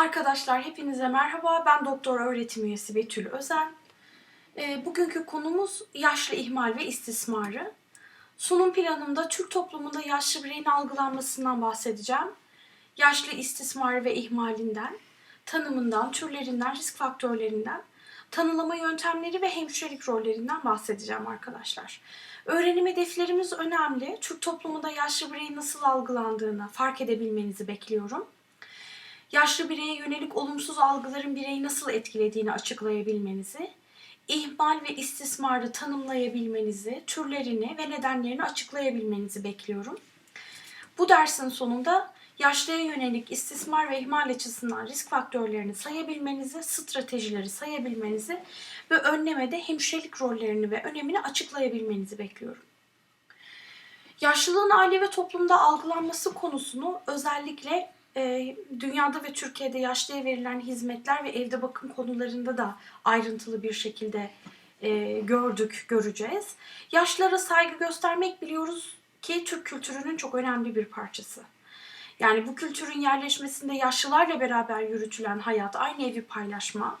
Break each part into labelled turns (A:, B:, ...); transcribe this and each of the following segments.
A: Arkadaşlar hepinize merhaba. Ben doktor öğretim üyesi Betül Özen. E, bugünkü konumuz yaşlı ihmal ve istismarı. Sunum planımda Türk toplumunda yaşlı bireyin algılanmasından bahsedeceğim. Yaşlı istismarı ve ihmalinden, tanımından, türlerinden, risk faktörlerinden, tanılama yöntemleri ve hemşirelik rollerinden bahsedeceğim arkadaşlar. Öğrenim hedeflerimiz önemli. Türk toplumunda yaşlı bireyin nasıl algılandığını fark edebilmenizi bekliyorum yaşlı bireye yönelik olumsuz algıların bireyi nasıl etkilediğini açıklayabilmenizi, ihmal ve istismarı tanımlayabilmenizi, türlerini ve nedenlerini açıklayabilmenizi bekliyorum. Bu dersin sonunda yaşlıya yönelik istismar ve ihmal açısından risk faktörlerini sayabilmenizi, stratejileri sayabilmenizi ve önlemede hemşirelik rollerini ve önemini açıklayabilmenizi bekliyorum. Yaşlılığın aile ve toplumda algılanması konusunu özellikle e, dünyada ve Türkiye'de yaşlıya verilen hizmetler ve evde bakım konularında da ayrıntılı bir şekilde e, gördük, göreceğiz. Yaşlılara saygı göstermek biliyoruz ki Türk kültürünün çok önemli bir parçası. Yani bu kültürün yerleşmesinde yaşlılarla beraber yürütülen hayat, aynı evi paylaşma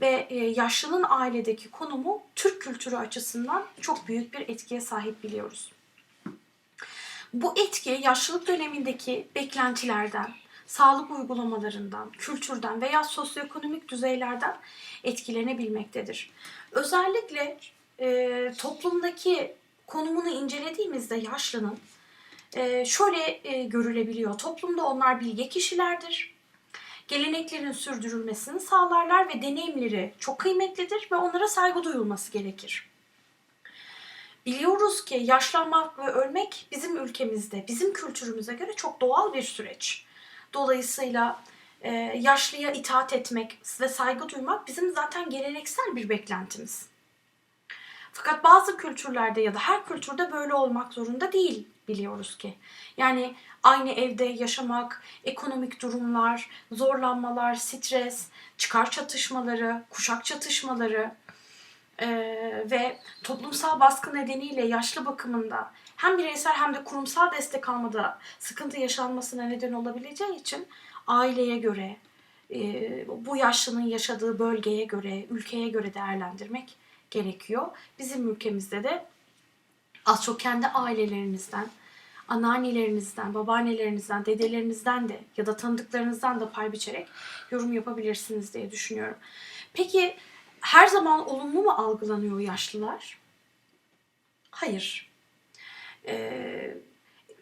A: ve e, yaşlının ailedeki konumu Türk kültürü açısından çok büyük bir etkiye sahip biliyoruz. Bu etki yaşlılık dönemindeki beklentilerden, sağlık uygulamalarından, kültürden veya sosyoekonomik düzeylerden etkilenebilmektedir. Özellikle e, toplumdaki konumunu incelediğimizde yaşlının e, şöyle e, görülebiliyor. Toplumda onlar bilge kişilerdir. Geleneklerin sürdürülmesini sağlarlar ve deneyimleri çok kıymetlidir ve onlara saygı duyulması gerekir. Biliyoruz ki yaşlanmak ve ölmek bizim ülkemizde, bizim kültürümüze göre çok doğal bir süreç. Dolayısıyla e, yaşlıya itaat etmek ve saygı duymak bizim zaten geleneksel bir beklentimiz. Fakat bazı kültürlerde ya da her kültürde böyle olmak zorunda değil biliyoruz ki. Yani aynı evde yaşamak, ekonomik durumlar, zorlanmalar, stres, çıkar çatışmaları, kuşak çatışmaları e, ve toplumsal baskı nedeniyle yaşlı bakımında hem bireysel hem de kurumsal destek almada sıkıntı yaşanmasına neden olabileceği için aileye göre, e, bu yaşlının yaşadığı bölgeye göre, ülkeye göre değerlendirmek gerekiyor. Bizim ülkemizde de az çok kendi ailelerinizden, anneannelerinizden, babaannelerinizden, dedelerinizden de ya da tanıdıklarınızdan da pay biçerek yorum yapabilirsiniz diye düşünüyorum. Peki her zaman olumlu mu algılanıyor yaşlılar? Hayır. Ee,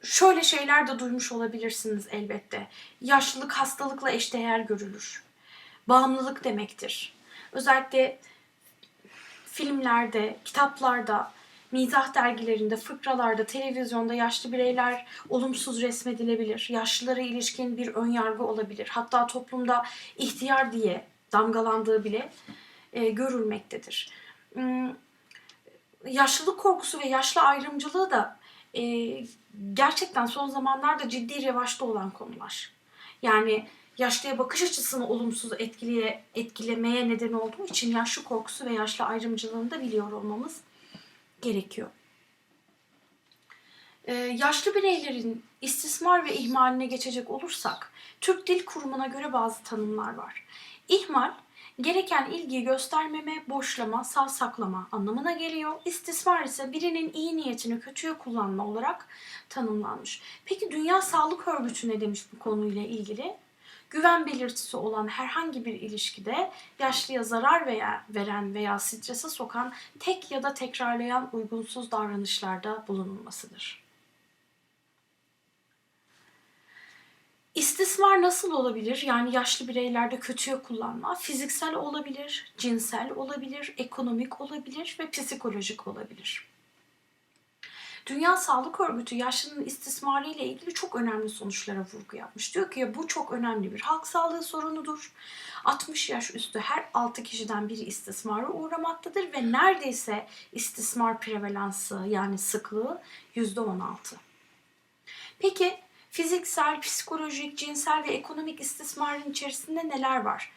A: şöyle şeyler de duymuş olabilirsiniz elbette. Yaşlılık hastalıkla eşdeğer görülür. Bağımlılık demektir. Özellikle filmlerde, kitaplarda, mizah dergilerinde, fıkralarda, televizyonda yaşlı bireyler olumsuz resmedilebilir. Yaşlılara ilişkin bir önyargı olabilir. Hatta toplumda ihtiyar diye damgalandığı bile e, görülmektedir. Hmm, yaşlılık korkusu ve yaşlı ayrımcılığı da e, gerçekten son zamanlarda ciddi revaçta olan konular. Yani yaşlıya bakış açısını olumsuz etkileye, etkilemeye neden olduğu için yaşlı korkusu ve yaşlı ayrımcılığını da biliyor olmamız gerekiyor. Ee, yaşlı bireylerin istismar ve ihmaline geçecek olursak, Türk Dil Kurumu'na göre bazı tanımlar var. İhmal, gereken ilgiyi göstermeme, boşlama, savsaklama anlamına geliyor. İstismar ise birinin iyi niyetini kötüye kullanma olarak tanımlanmış. Peki Dünya Sağlık Örgütü ne demiş bu konuyla ilgili? Güven belirtisi olan herhangi bir ilişkide yaşlıya zarar veya veren veya strese sokan tek ya da tekrarlayan uygunsuz davranışlarda bulunulmasıdır. İstismar nasıl olabilir? Yani yaşlı bireylerde kötüye kullanma. Fiziksel olabilir, cinsel olabilir, ekonomik olabilir ve psikolojik olabilir. Dünya Sağlık Örgütü yaşlının istismarı ile ilgili çok önemli sonuçlara vurgu yapmış. Diyor ki bu çok önemli bir halk sağlığı sorunudur. 60 yaş üstü her 6 kişiden biri istismara uğramaktadır ve neredeyse istismar prevalansı yani sıklığı %16. Peki fiziksel, psikolojik, cinsel ve ekonomik istismarın içerisinde neler var?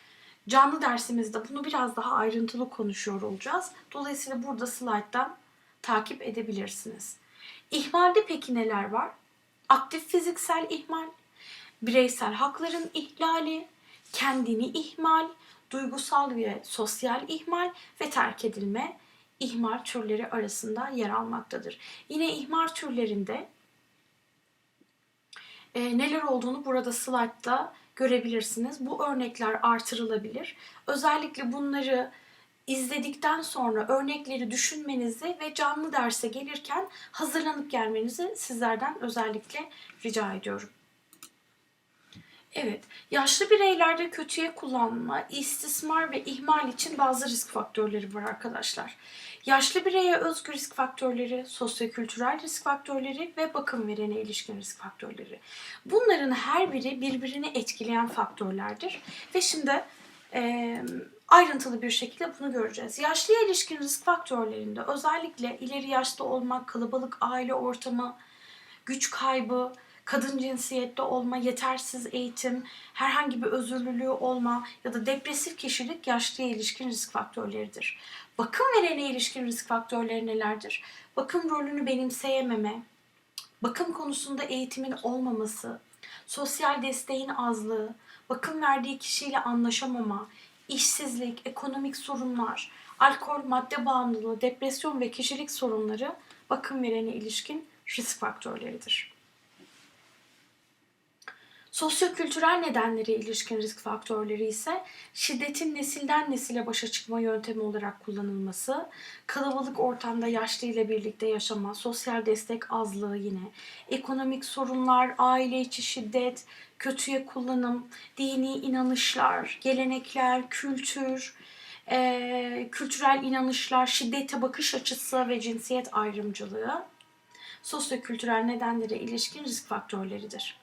A: Canlı dersimizde bunu biraz daha ayrıntılı konuşuyor olacağız. Dolayısıyla burada slayttan takip edebilirsiniz. İhmalde peki neler var? Aktif fiziksel ihmal, bireysel hakların ihlali, kendini ihmal, duygusal ve sosyal ihmal ve terk edilme ihmal türleri arasında yer almaktadır. Yine ihmal türlerinde e, neler olduğunu burada slaytta görebilirsiniz. Bu örnekler artırılabilir. Özellikle bunları izledikten sonra örnekleri düşünmenizi ve canlı derse gelirken hazırlanıp gelmenizi sizlerden özellikle rica ediyorum. Evet, yaşlı bireylerde kötüye kullanma, istismar ve ihmal için bazı risk faktörleri var arkadaşlar. Yaşlı bireye özgü risk faktörleri, sosyokültürel risk faktörleri ve bakım verene ilişkin risk faktörleri. Bunların her biri birbirini etkileyen faktörlerdir. Ve şimdi e, ayrıntılı bir şekilde bunu göreceğiz. Yaşlıya ilişkin risk faktörlerinde özellikle ileri yaşta olmak, kalabalık aile ortamı, güç kaybı, kadın cinsiyette olma, yetersiz eğitim, herhangi bir özürlülüğü olma ya da depresif kişilik yaşlıya ilişkin risk faktörleridir. Bakım verene ilişkin risk faktörleri nelerdir? Bakım rolünü benimseyememe, bakım konusunda eğitimin olmaması, sosyal desteğin azlığı, bakım verdiği kişiyle anlaşamama, işsizlik, ekonomik sorunlar, alkol, madde bağımlılığı, depresyon ve kişilik sorunları bakım verene ilişkin risk faktörleridir. Sosyokültürel nedenlere ilişkin risk faktörleri ise şiddetin nesilden nesile başa çıkma yöntemi olarak kullanılması, kalabalık ortamda yaşlı ile birlikte yaşama, sosyal destek azlığı yine, ekonomik sorunlar, aile içi şiddet, kötüye kullanım, dini inanışlar, gelenekler, kültür, eee, kültürel inanışlar, şiddete bakış açısı ve cinsiyet ayrımcılığı sosyokültürel nedenlere ilişkin risk faktörleridir.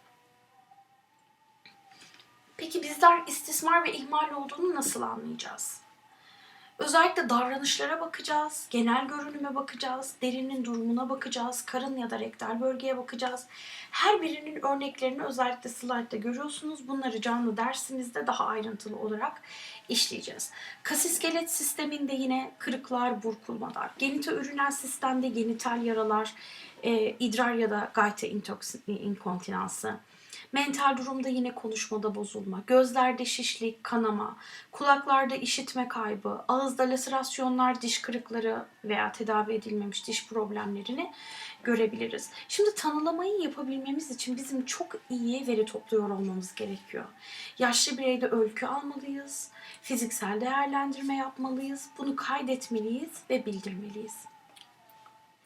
A: Peki bizler istismar ve ihmal olduğunu nasıl anlayacağız? Özellikle davranışlara bakacağız, genel görünüme bakacağız, derinin durumuna bakacağız, karın ya da rektal bölgeye bakacağız. Her birinin örneklerini özellikle slaytta görüyorsunuz. Bunları canlı dersimizde daha ayrıntılı olarak işleyeceğiz. Kas iskelet sisteminde yine kırıklar, burkulmalar, genitoüriner sistemde genital yaralar, e, idrar ya da gayta inkontinansı, Mental durumda yine konuşmada bozulma, gözlerde şişlik, kanama, kulaklarda işitme kaybı, ağızda laserasyonlar, diş kırıkları veya tedavi edilmemiş diş problemlerini görebiliriz. Şimdi tanılamayı yapabilmemiz için bizim çok iyi veri topluyor olmamız gerekiyor. Yaşlı bireyde öykü almalıyız, fiziksel değerlendirme yapmalıyız, bunu kaydetmeliyiz ve bildirmeliyiz.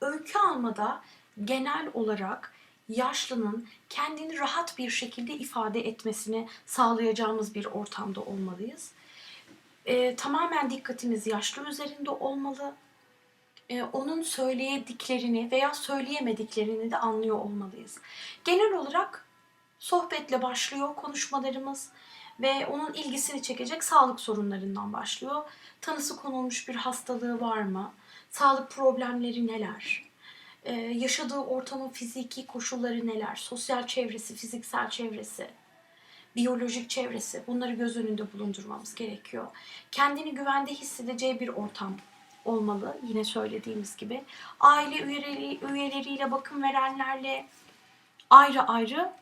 A: Öykü almada genel olarak yaşlının kendini rahat bir şekilde ifade etmesini sağlayacağımız bir ortamda olmalıyız. Ee, tamamen dikkatimiz yaşlı üzerinde olmalı. Ee, onun söyleyediklerini veya söyleyemediklerini de anlıyor olmalıyız. Genel olarak sohbetle başlıyor konuşmalarımız ve onun ilgisini çekecek sağlık sorunlarından başlıyor. Tanısı konulmuş bir hastalığı var mı? Sağlık problemleri neler? Ee, yaşadığı ortamın fiziki koşulları neler, sosyal çevresi, fiziksel çevresi, biyolojik çevresi bunları göz önünde bulundurmamız gerekiyor. Kendini güvende hissedeceği bir ortam olmalı yine söylediğimiz gibi. Aile üyeleri, üyeleriyle bakım verenlerle ayrı ayrı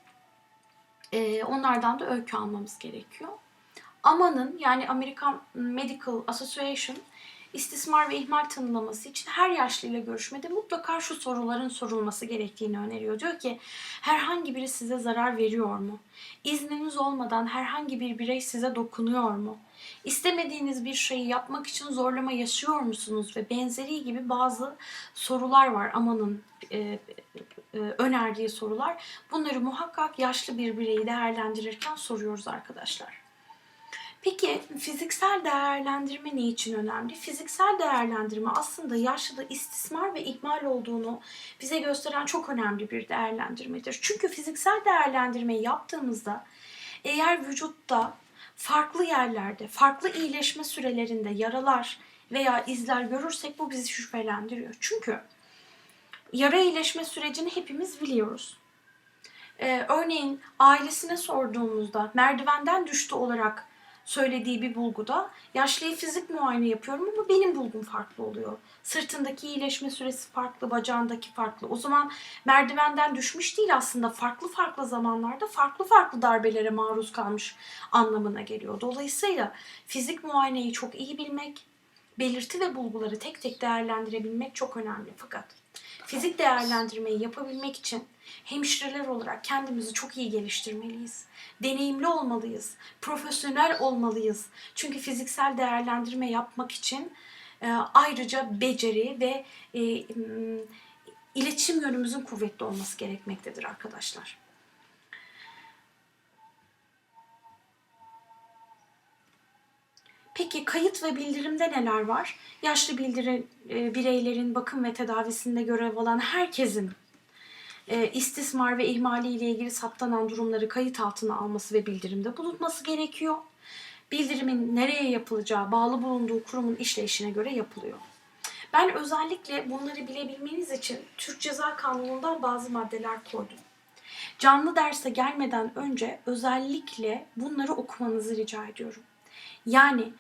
A: e, onlardan da öykü almamız gerekiyor. AMA'nın yani American Medical Association istismar ve ihmal tanımlaması için her yaşlıyla görüşmede mutlaka şu soruların sorulması gerektiğini öneriyor. Diyor ki herhangi biri size zarar veriyor mu? İzniniz olmadan herhangi bir birey size dokunuyor mu? İstemediğiniz bir şeyi yapmak için zorlama yaşıyor musunuz ve benzeri gibi bazı sorular var amanın e, e, önerdiği sorular. Bunları muhakkak yaşlı bir bireyi değerlendirirken soruyoruz arkadaşlar. Peki fiziksel değerlendirme ne için önemli? Fiziksel değerlendirme aslında yaşlıda istismar ve ihmal olduğunu bize gösteren çok önemli bir değerlendirmedir. Çünkü fiziksel değerlendirmeyi yaptığımızda eğer vücutta farklı yerlerde, farklı iyileşme sürelerinde yaralar veya izler görürsek bu bizi şüphelendiriyor. Çünkü yara iyileşme sürecini hepimiz biliyoruz. Ee, örneğin ailesine sorduğumuzda merdivenden düştü olarak söylediği bir bulguda yaşlıya fizik muayene yapıyorum ama benim bulgum farklı oluyor. Sırtındaki iyileşme süresi farklı, bacağındaki farklı. O zaman merdivenden düşmüş değil aslında farklı farklı zamanlarda farklı farklı darbelere maruz kalmış anlamına geliyor. Dolayısıyla fizik muayeneyi çok iyi bilmek, belirti ve bulguları tek tek değerlendirebilmek çok önemli. Fakat fizik değerlendirmeyi yapabilmek için hemşireler olarak kendimizi çok iyi geliştirmeliyiz. Deneyimli olmalıyız, profesyonel olmalıyız. Çünkü fiziksel değerlendirme yapmak için e, ayrıca beceri ve e, iletişim yönümüzün kuvvetli olması gerekmektedir arkadaşlar. Peki kayıt ve bildirimde neler var? Yaşlı bildiri, e, bireylerin bakım ve tedavisinde görev alan herkesin e, istismar ve ihmali ile ilgili saptanan durumları kayıt altına alması ve bildirimde bulunması gerekiyor. Bildirimin nereye yapılacağı bağlı bulunduğu kurumun işleyişine göre yapılıyor. Ben özellikle bunları bilebilmeniz için Türk Ceza Kanunu'ndan bazı maddeler koydum. Canlı derse gelmeden önce özellikle bunları okumanızı rica ediyorum. Yani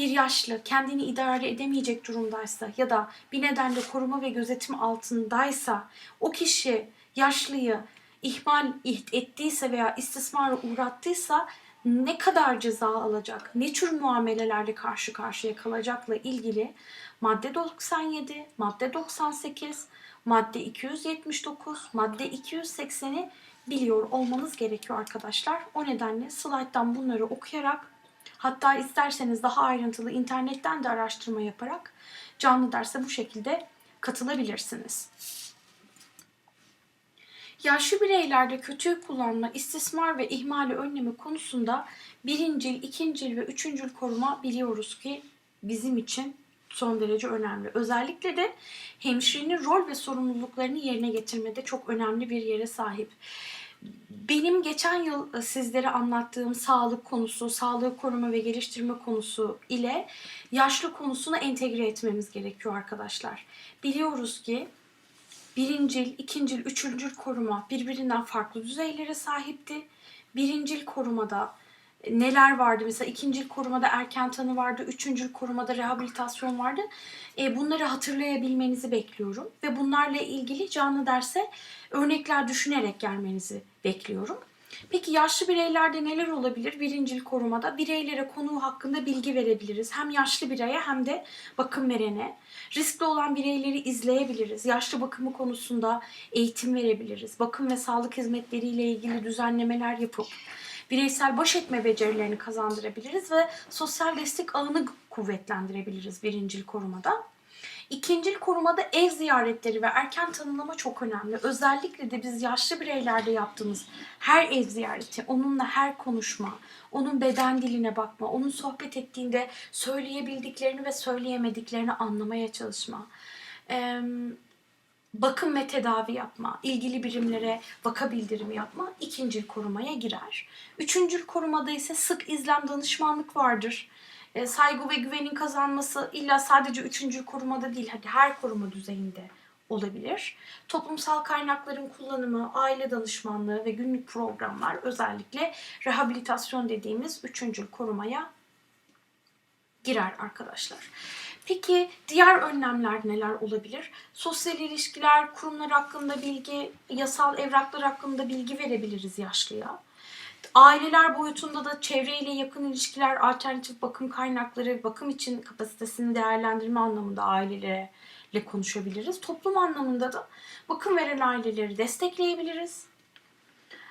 A: bir yaşlı kendini idare edemeyecek durumdaysa ya da bir nedenle koruma ve gözetim altındaysa o kişi yaşlıyı ihmal ettiyse veya istismara uğrattıysa ne kadar ceza alacak, ne tür muamelelerle karşı karşıya kalacakla ilgili madde 97, madde 98, madde 279, madde 280'i biliyor olmanız gerekiyor arkadaşlar. O nedenle slayttan bunları okuyarak hatta isterseniz daha ayrıntılı internetten de araştırma yaparak canlı derse bu şekilde katılabilirsiniz. Yaşlı bireylerde kötü kullanma, istismar ve ihmali önleme konusunda birincil, ikincil ve üçüncül koruma biliyoruz ki bizim için son derece önemli. Özellikle de hemşirenin rol ve sorumluluklarını yerine getirmede çok önemli bir yere sahip. Benim geçen yıl sizlere anlattığım sağlık konusu, sağlığı koruma ve geliştirme konusu ile yaşlı konusunu entegre etmemiz gerekiyor arkadaşlar. Biliyoruz ki birincil, ikincil, üçüncül koruma birbirinden farklı düzeylere sahipti. Birincil korumada neler vardı? Mesela ikincil korumada erken tanı vardı, üçüncül korumada rehabilitasyon vardı. E, bunları hatırlayabilmenizi bekliyorum ve bunlarla ilgili canlı derse örnekler düşünerek gelmenizi bekliyorum. Peki yaşlı bireylerde neler olabilir? Birincil korumada bireylere konu hakkında bilgi verebiliriz. Hem yaşlı bireye hem de bakım verene. Riskli olan bireyleri izleyebiliriz. Yaşlı bakımı konusunda eğitim verebiliriz. Bakım ve sağlık hizmetleriyle ilgili düzenlemeler yapıp bireysel baş etme becerilerini kazandırabiliriz ve sosyal destek ağını kuvvetlendirebiliriz birincil korumada. İkincil korumada ev ziyaretleri ve erken tanımlama çok önemli. Özellikle de biz yaşlı bireylerde yaptığımız her ev ziyareti, onunla her konuşma, onun beden diline bakma, onun sohbet ettiğinde söyleyebildiklerini ve söyleyemediklerini anlamaya çalışma. Ee, bakım ve tedavi yapma, ilgili birimlere vaka bildirimi yapma ikincil korumaya girer. Üçüncül korumada ise sık izlem danışmanlık vardır. E, saygı ve güvenin kazanması illa sadece üçüncül korumada değil, hadi her koruma düzeyinde olabilir. Toplumsal kaynakların kullanımı, aile danışmanlığı ve günlük programlar özellikle rehabilitasyon dediğimiz üçüncül korumaya girer arkadaşlar. Peki diğer önlemler neler olabilir? Sosyal ilişkiler, kurumlar hakkında bilgi, yasal evraklar hakkında bilgi verebiliriz yaşlıya. Aileler boyutunda da çevreyle yakın ilişkiler, alternatif bakım kaynakları, bakım için kapasitesini değerlendirme anlamında ailelerle konuşabiliriz. Toplum anlamında da bakım veren aileleri destekleyebiliriz.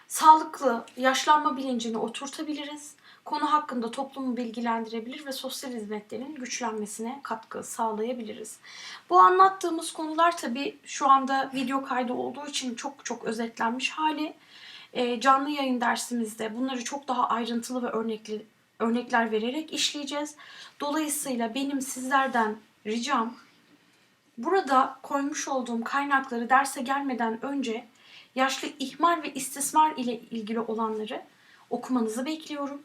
A: Sağlıklı yaşlanma bilincini oturtabiliriz konu hakkında toplumu bilgilendirebilir ve sosyal hizmetlerin güçlenmesine katkı sağlayabiliriz. Bu anlattığımız konular tabii şu anda video kaydı olduğu için çok çok özetlenmiş hali. E, canlı yayın dersimizde bunları çok daha ayrıntılı ve örnekli örnekler vererek işleyeceğiz. Dolayısıyla benim sizlerden ricam burada koymuş olduğum kaynakları derse gelmeden önce yaşlı ihmal ve istismar ile ilgili olanları okumanızı bekliyorum.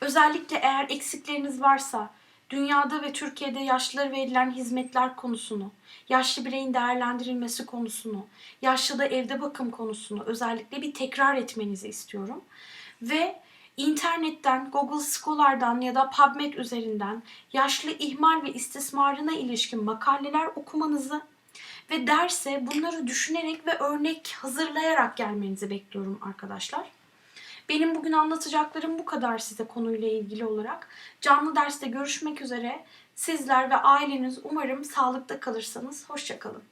A: Özellikle eğer eksikleriniz varsa dünyada ve Türkiye'de yaşlılara verilen hizmetler konusunu, yaşlı bireyin değerlendirilmesi konusunu, yaşlıda evde bakım konusunu özellikle bir tekrar etmenizi istiyorum. Ve internetten, Google Scholar'dan ya da PubMed üzerinden yaşlı ihmal ve istismarına ilişkin makaleler okumanızı ve derse bunları düşünerek ve örnek hazırlayarak gelmenizi bekliyorum arkadaşlar. Benim bugün anlatacaklarım bu kadar size konuyla ilgili olarak. Canlı derste görüşmek üzere. Sizler ve aileniz umarım sağlıkta kalırsanız. Hoşçakalın.